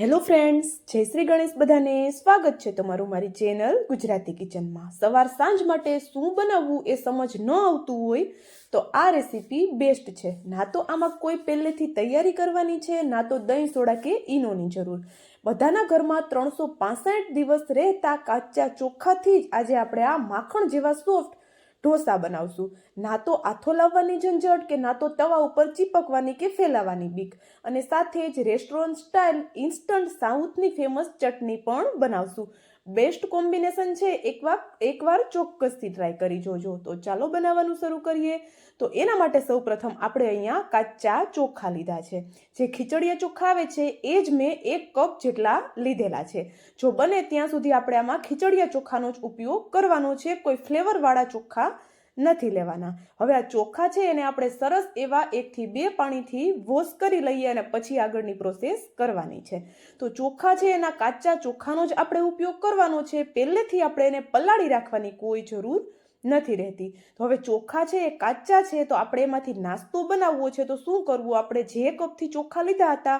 Hello friends જય શ્રી ગણેશ બધાને સ્વાગત છે તમારું મારી ચેનલ ગુજરાતી કિચનમાં. સવાર સાંજ માટે શું બનાવવું એ સમજ ન આવતું હોય તો આ રેસીપી બેસ્ટ છે. ના તો આમાં કોઈ પહેલેથી તૈયારી કરવાની છે, ના તો દહીં સોડા કે ઈનોની જરૂર. બધાના ઘરમાં ત્રણસો દિવસ રહેતા કાચા ચોખાથી જ આજે આપણે આ માખણ જેવા સોફ્ટ ઢોસા બનાવશું. ના તો આથો લાવવાની ઝંઝટ કે ના તો તવા ઉપર ચીપકવાની કે ફેલાવાની બીક. અને સાથે જ રેસ્ટોરન્ટ સ્ટાઇલ ઇન્સ્ટન્ટ સાઉથની ફેમસ ચટણી પણ બનાવશું. બેસ્ટ કોમ્બિનેશન છે એકવાર એકવાર ચોક્કસથી ટ્રાય કરી જોજો. તો ચાલો બનાવવાનું શરૂ કરીએ. તો એના માટે સૌપ્રથમ આપણે અહીંયા કાચા ચોખા લીધા છે. જે ખીચડીયા ચોખા આવે છે, એ જ મેં એક કપ જેટલા લીધેલા છે. જો બને ત્યાં સુધી આપણે આમાં ખીચડીયા ચોખાનો જ ઉપયોગ કરવાનો છે. કોઈ ફ્લેવરવાળા ચોખા નથી લેવાના. હવે આ ચોખા છે એને આપણે સરસ એવા એકથી બે પાણીથી વોશ કરી લઈએ અને પછી આગળની પ્રોસેસ કરવાની છે. તો ચોખા છે એના કાચા ચોખાનો જ આપણે ઉપયોગ કરવાનો છે. પહેલેથી આપણે એને પલાળી રાખવાની કોઈ જરૂર નથી રહેતી. તો હવે ચોખા છે એ કાચા છે તો આપણે એમાંથી નાસ્તો બનાવવો છે તો શું કરવું? આપણે જે કપથી ચોખા લીધા હતા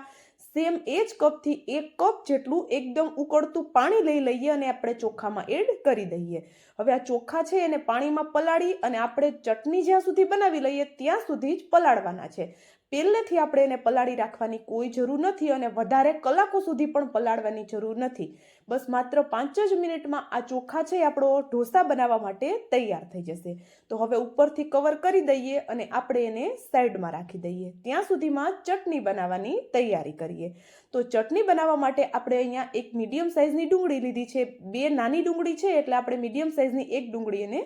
સેમ એ જ કપથી એક કપ જેટલું એકદમ ઉકળતું પાણી લઈ લઈએ અને આપણે ચોખામાં એડ કરી દઈએ. હવે આ ચોખા છે એને પાણીમાં પલાળી અને આપણે ચટણી જ્યાં સુધી બનાવી લઈએ ત્યાં સુધી જ પલાળવાના છે. પહેલેથી આપણે એને પલાળી રાખવાની કોઈ જરૂર નથી અને વધારે કલાકો સુધી પણ પલાળવાની જરૂર નથી. બસ માત્ર પાંચ જ મિનિટમાં આ ચોખા છે આપણો ઢોસા બનાવવા માટે તૈયાર થઈ જશે. તો હવે ઉપરથી કવર કરી દઈએ અને આપણે એને સાઈડમાં રાખી દઈએ. ત્યાં સુધીમાં ચટણી બનાવવાની તૈયારી કરીએ. તો ચટણી બનાવવા માટે આપણે અહીંયા એક મીડિયમ સાઇઝની ડુંગળી લીધી છે. બે નાની ડુંગળી છે એટલે આપણે મીડિયમ સાઇઝની એક ડુંગળી એને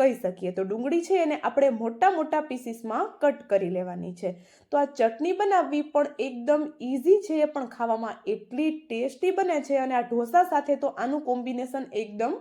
કહી શકીએ. તો ડુંગળી છે એને આપણે મોટા મોટા પીસીસમાં કટ કરી લેવાની છે. તો આ ચટણી બનાવવી પણ એકદમ ઇઝી છે, પણ ખાવામાં એટલી ટેસ્ટી બને છે અને આ ઢોસા સાથે તો આનું કોમ્બિનેશન એકદમ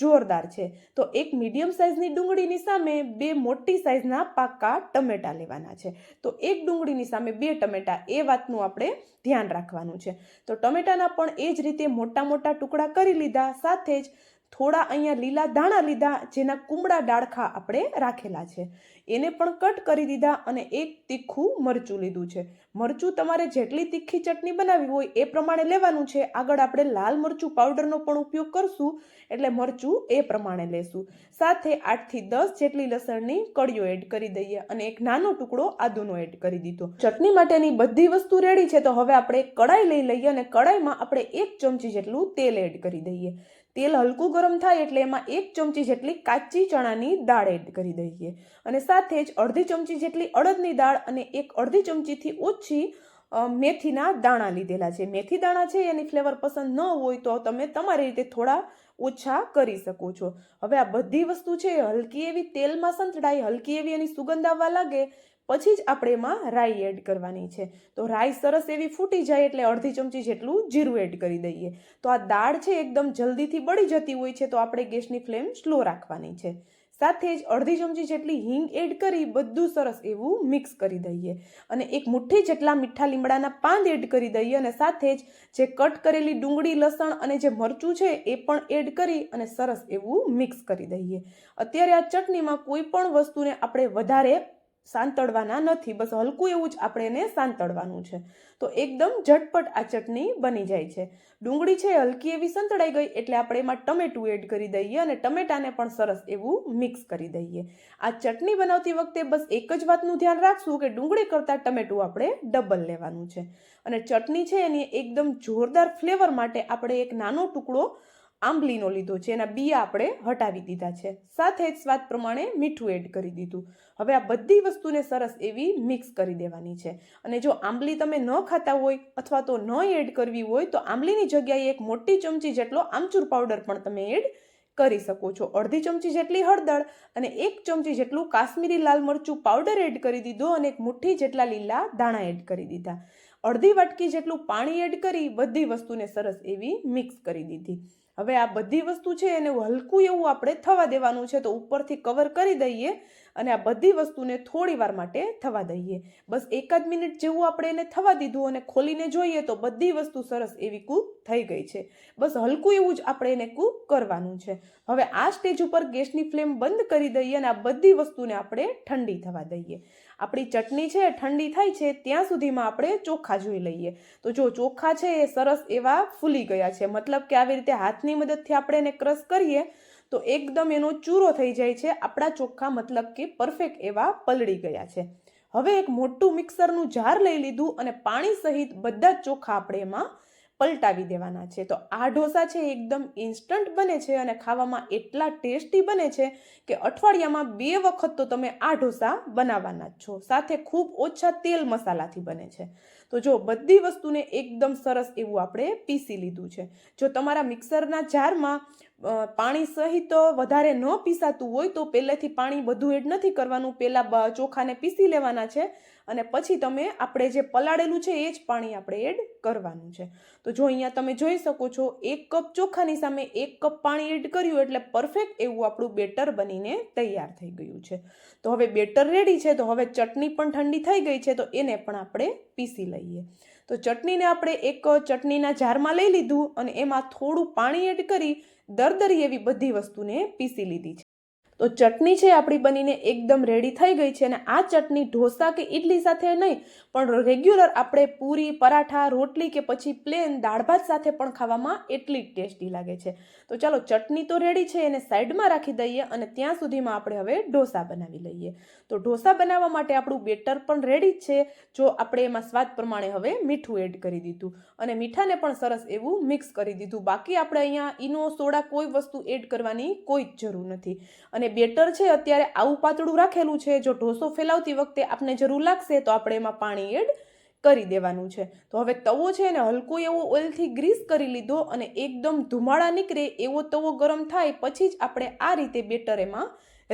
જોરદાર છે. તો એક મીડિયમ સાઇઝની ડુંગળીની સામે બે મોટી સાઇઝના પાકા ટમેટા લેવાના છે. તો એક ડુંગળીની સામે બે ટમેટા, એ વાતનું આપણે ધ્યાન રાખવાનું છે. તો ટમેટાના પણ એ જ રીતે મોટા મોટા ટુકડા કરી લીધા, સાથે જ થોડા અહીંયા લીલા દાણા લીધા જેના કુમળા ડાળખા આપણે રાખેલા છે. એને પણ કટ કરી દીધા અને એક તીખું મરચું લીધું છે. મરચું તમારે જેટલી તીખી ચટણી બનાવવી હોય એ પ્રમાણે લેવાનું છે. આગળ આપણે લાલ મરચું પાવડરનો પણ ઉપયોગ કરશું, એટલે મરચું એ પ્રમાણે લેશું. સાથે આઠથી દસ જેટલી લસણની કળીઓ એડ કરી દઈએ અને એક નાનો ટુકડો આદુનો એડ કરી દીધો. ચટણી માટેની બધી વસ્તુ રેડી છે, તો હવે આપણે કડાઈ લઈ લઈએ અને કડાઈમાં આપણે એક ચમચી જેટલું તેલ એડ કરી દઈએ. તેલ હલકું ગરમ થાય એટલે એમાં એક ચમચી જેટલી કાચી ચણાની દાળ એડ કરી દઈએ. અને સાથે જ અડધી ચમચી જેટલી અડદની દાળ અને એક અડધી ચમચીથી ઓછી મેથીના દાણા લીધેલા છે. મેથી દાણા છે, એની ફ્લેવર પસંદ ન હોય તો તમે તમારી રીતે થોડા ઓછા કરી શકો છો. હવે આ બધી વસ્તુ છે હલકી એવી તેલમાં સંતળાય, હલકી એવી એની સુગંધ આવવા લાગે પછી જ આપણે એમાં રાઈ એડ કરવાની છે. તો રાઈ સરસ એવી ફૂટી જાય એટલે અડધી ચમચી જેટલું જીરું એડ કરી દઈએ. તો આ દાળ છે એકદમ જલ્દીથી બળી જતી હોય છે તો આપણે ગેસની ફ્લેમ સ્લો રાખવાની છે. સાથે જ અડધી ચમચી જેટલી હિંગ એડ કરી બધું સરસ એવું મિક્સ કરી દઈએ. અને એક મુઠ્ઠી જેટલા મીઠા લીમડાના પાન એડ કરી દઈએ અને સાથે જ જે કટ કરેલી ડુંગળી, લસણ અને જે મરચું છે એ પણ એડ કરી અને સરસ એવું મિક્સ કરી દઈએ. અત્યારે આ ચટણીમાં કોઈ પણ વસ્તુને આપણે વધારે સાંતળવાના નથી. બસ હલકું એવું જ આપણે એને સાંતળવાનું છે. તો એકદમ ઝટપટ આ ચટણી બની જાય છે. ડુંગળી છે હલકી એવી સંતળાઈ ગઈ એટલે આપણે એમાં ટમેટું એડ કરી દઈએ અને ટમેટાને પણ સરસ એવું મિક્સ કરી દઈએ. આ ચટણી બનાવતી વખતે બસ એક જ વાતનું ધ્યાન રાખશું કે ડુંગળી કરતાં ટમેટું આપણે ડબલ લેવાનું છે. અને ચટણી છે એની એકદમ જોરદાર ફ્લેવર માટે આપણે એક નાનો ટુકડો આંબલીનો લીધો છે, એના બી આપણે હટાવી દીધા છે. સાથે જ સ્વાદ પ્રમાણે મીઠું એડ કરી દીધું. હવે આ બધી વસ્તુને સરસ એવી મિક્સ કરી દેવાની છે. અને જો આંબલી તમે ન ખાતા હોય અથવા તો ન એડ કરવી હોય, તો આંબલીની જગ્યાએ એક મોટી ચમચી જેટલો આમચૂર પાવડર પણ તમે એડ કરી શકો છો. અડધી ચમચી જેટલી હળદર અને એક ચમચી જેટલું કાશ્મીરી લાલ મરચું પાવડર એડ કરી દીધો અને એક મુઠ્ઠી જેટલા લીલા દાણા એડ કરી દીધા. અડધી વાટકી જેટલું પાણી એડ કરી બધી વસ્તુને સરસ એવી મિક્સ કરી દીધી. હવે આ બધી વસ્તુ છે એને હલકું એવું આપણે થવા દેવાનું છે તો ઉપરથી કવર કરી દઈએ અને આ બધી વસ્તુને થોડી વાર માટે થવા દઈએ. બસ એકાદ મિનિટ જેવું આપણે એને થવા દીધું અને ખોલીને જોઈએ તો બધી વસ્તુ સરસ એવી કૂક થઈ ગઈ છે. બસ હલકું એવું જ આપણે એને કૂક કરવાનું છે. હવે આ સ્ટેજ ઉપર ગેસની ફ્લેમ બંધ કરી દઈએ અને આ બધી વસ્તુને આપણે ઠંડી થવા દઈએ. આપણી ચટણી છે, ઠંડી થાય છે, ત્યાં સુધીમાં આપણે ચોખા જોઈ લઈએ. તો જો ચોખા છે એ સરસ એવા ફૂલી ગયા છે. મતલબ કે આવી રીતે હાથની મદદથી આપણે એને ક્રશ કરીએ તો એકદમ એનો ચૂરો થઈ જાય છે. આપણા ચોખ્ખા મતલબ કે પરફેક્ટ એવા પલળી ગયા છે. હવે એક મોટું મિક્સરનું જાર લઈ લીધું અને પાણી સહિત બધા જ ચોખા આપણે એમાં પલટાવી દેવાના છે. તો આ ઢોસા છે એકદમ ઇન્સ્ટન્ટ બને છે અને ખાવામાં એટલા ટેસ્ટી બને છે કે અઠવાડિયામાં બે વખત તો તમે આ ઢોસા બનાવવાના જ છો. સાથે ખૂબ ઓછા તેલ મસાલાથી બને છે. તો જો બધી વસ્તુને એકદમ સરસ એવું આપણે પીસી લીધું છે. જો તમારા મિક્સરના જારમાં પાણી સહિત વધારે ન પીસાતું હોય તો પહેલેથી પાણી બધું એડ નથી કરવાનું. પહેલાં ચોખાને પીસી લેવાના છે અને પછી તમે આપણે જે પલાળેલું છે એ જ પાણી આપણે એડ કરવાનું છે. તો જો અહીંયા તમે જોઈ શકો છો, એક કપ ચોખાની સામે એક કપ પાણી એડ કર્યું એટલે પરફેક્ટ એવું આપણું બેટર બનીને તૈયાર થઈ ગયું છે. તો હવે બેટર રેડી છે, તો હવે ચટણી પણ ઠંડી થઈ ગઈ છે, તો એને પણ આપણે પીસી લઈએ. તો ચટણીને આપણે એક ચટણીના જારમાં લઈ લીધું અને એમાં થોડું પાણી એડ કરી દરદરી એવી બધી વસ્તુને પીસી લીધી છે. તો ચટણી છે આપણી બનીને એકદમ રેડી થઈ ગઈ છે અને આ ચટણી ઢોસા કે ઇડલી સાથે નહીં, પણ રેગ્યુલર આપણે પૂરી, પરાઠા, રોટલી કે પછી પ્લેન દાળ ભાત સાથે પણ ખાવામાં એટલી ટેસ્ટી લાગે છે. તો ચાલો ચટણી તો રેડી છે એને સાઈડમાં રાખી દઈએ અને ત્યાં સુધીમાં આપણે હવે ઢોસા બનાવી લઈએ. તો ઢોસા બનાવવા માટે આપણું બેટર પણ રેડી જ છે, જો આપણે એમાં સ્વાદ પ્રમાણે હવે મીઠું એડ કરી દીધું. અને મીઠાને પણ સરસ એવું મિક્સ કરી દીધું. બાકી આપણે અહીંયા ઈનો સોડા કોઈ વસ્તુ એડ કરવાની કોઈ જ જરૂર નથી. અને બેટર છે, અત્યારે આવું પાતળું રાખેલું છે, જો ઢોસો ફેલાવતી વખતે આપને જરૂર લાગશે તો આપણે એમાં પાણી એડ કરી દેવાનું છે. તો હવે તવો છે ને, હલકો એવો ઓઇલથી ગ્રીસ કરી લીધો અને એકદમ ધુમાડા નીકળે એવો તવો ગરમ થાય, પછી જ આપણે આ રીતે બેટર એમાં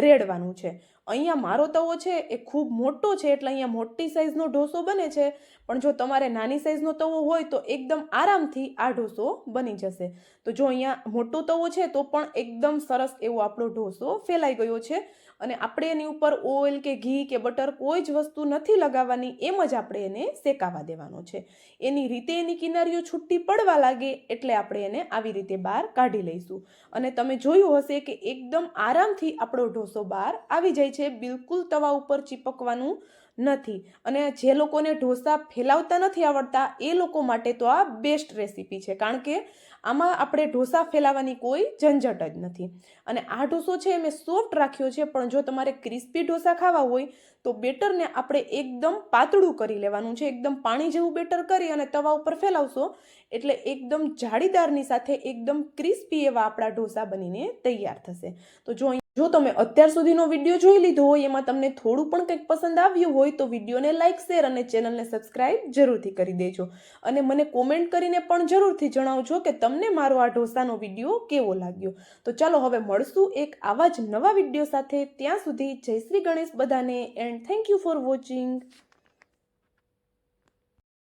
રેડવાનું છે. અહીંયા મારો તવો છે એ ખૂબ મોટો છે, એટલે અહીંયા મોટી સાઇઝનો ઢોસો બને છે. પણ જો તમારે નાની સાઇઝનો તવો હોય તો એકદમ આરામથી આ ઢોસો બની જશે. તો જો અહીંયા મોટો તવો છે તો પણ એકદમ સરસ એવો આપણો ઢોસો ફેલાઈ ગયો છે. અને આપણે એની ઉપર ઓઇલ કે ઘી કે બટર કોઈ જ વસ્તુ નથી લગાવવાની, એમ જ આપણે એને શેકાવા દેવાનો છે. એની રીતે એની કિનારીઓ છૂટી પડવા લાગે એટલે આપણે એને આવી રીતે બહાર કાઢી લઈશું. અને તમે જોયું હશે કે એકદમ આરામથી આપણો ઢોસો બહાર આવી જાય છે. બિલકુલ તવા ઉપર ચીપકવાનું નથી. અને જે લોકોને ઢોસા ફેલાવતા નથી આવડતા, એ લોકો માટે તો આ બેસ્ટ રેસીપી છે. કારણ કે આમાં આપણે ઢોસા ફેલાવવાની કોઈ ઝંઝટ જ નથી. અને આ ઢોસો છે મેં સોફ્ટ રાખ્યો છે, પણ જો તમારે ક્રિસ્પી ઢોસા ખાવા હોય, તો બેટરને આપણે એકદમ પાતળું કરી લેવાનું છે. એકદમ પાણી જેવું બેટર કરી અને તવા ઉપર ફેલાવશો, એટલે એકદમ જાળીદારની સાથે એકદમ ક્રિસ્પી એવા આપણા ઢોસા બનીને તૈયાર થશે. તો જો જો તમે અત્યાર સુધીનો વીડિયો જોઈ લીધો હોય, એમાં તમને થોડું પણ કંઈક પસંદ આવ્યું હોય, તો વિડીયોને લાઇક શેર અને ચેનલને સબસ્ક્રાઇબ જરૂરથી કરી દેજો. અને મને કોમેન્ટ કરીને પણ જરૂરથી જણાવજો કે તમને મારો આ ઢોસાનો વીડિયો કેવો લાગ્યો. તો ચાલો હવે મળશું એક આવા જ નવા વીડિયો સાથે. ત્યાં સુધી જય શ્રી ગણેશ બધાને and thank you for watching